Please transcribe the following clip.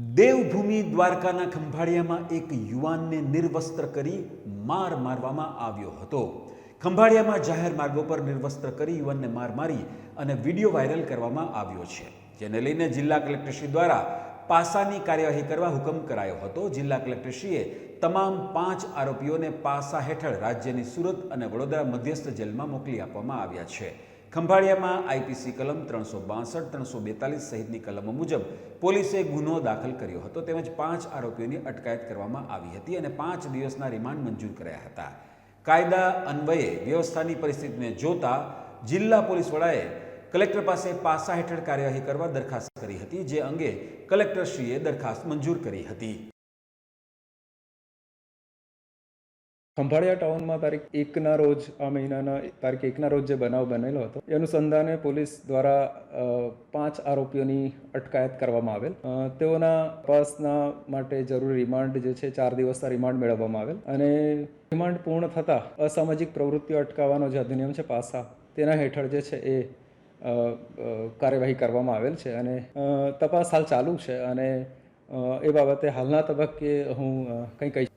દેવભૂમિ દ્વારકાના ખંભાળિયામાં એક યુવાનને નિર્વસ્ત્ર કરી માર મારવામાં આવ્યો હતો. ખંભાળિયામાં જાહેર માર્ગો પર નિર્વસ્ત્ર કરી યુવાનને માર મારી અને વીડિયો વાયરલ કરવામાં આવ્યો છે. જેને લઈને જિલ્લા કલેક્ટરશ્રી દ્વારા પાસાની કાર્યવાહી કરવા હુકમ કરાયો હતો. જિલ્લા કલેક્ટરશ્રીએ તમામ પાંચ આરોપીઓને પાસા હેઠળ રાજ્યની સુરત અને વડોદરા મધ્યસ્થ જેલમાં મોકલી આપવામાં આવ્યા છે. ખંભાળિયામાં આઈપીસી કલમ ત્રણસો બાસઠ, ત્રણસો બેતાલીસ સહિતની કલમો મુજબ પોલીસે ગુનો દાખલ કર્યો હતો તેમજ પાંચ આરોપીઓની અટકાયત કરવામાં આવી હતી અને પાંચ દિવસના રિમાન્ડ મંજૂર કર્યા હતા. કાયદા અન્વયે વ્યવસ્થાની પરિસ્થિતિને જોતા જિલ્લા પોલીસ વડાએ કલેક્ટર પાસે પાસા હેઠળ કાર્યવાહી કરવા દરખાસ્ત કરી હતી, જે અંગે કલેક્ટરશ્રીએ દરખાસ્ત મંજૂર કરી હતી. ખંભાળિયા ટાઉનમાં તારીખ એકના રોજ, આ મહિનાના તારીખ એકના રોજ જે બનાવ બનેલો હતો, એ અનુસંધાને પોલીસ દ્વારા પાંચ આરોપીઓની અટકાયત કરવામાં આવેલ. તેઓના તપાસના માટે જરૂરી રિમાન્ડ જે છે, ચાર દિવસના રિમાન્ડ મેળવવામાં આવેલ. અને રિમાન્ડ પૂર્ણ થતાં અસામાજિક પ્રવૃત્તિઓ અટકાવવાનો જે અધિનિયમ છે, પાસા, તેના હેઠળ જે છે, એ કાર્યવાહી કરવામાં આવેલ છે. અને તપાસ હાલ ચાલુ છે. અને એ બાબતે હાલના તબક્કે હું કંઈ કહી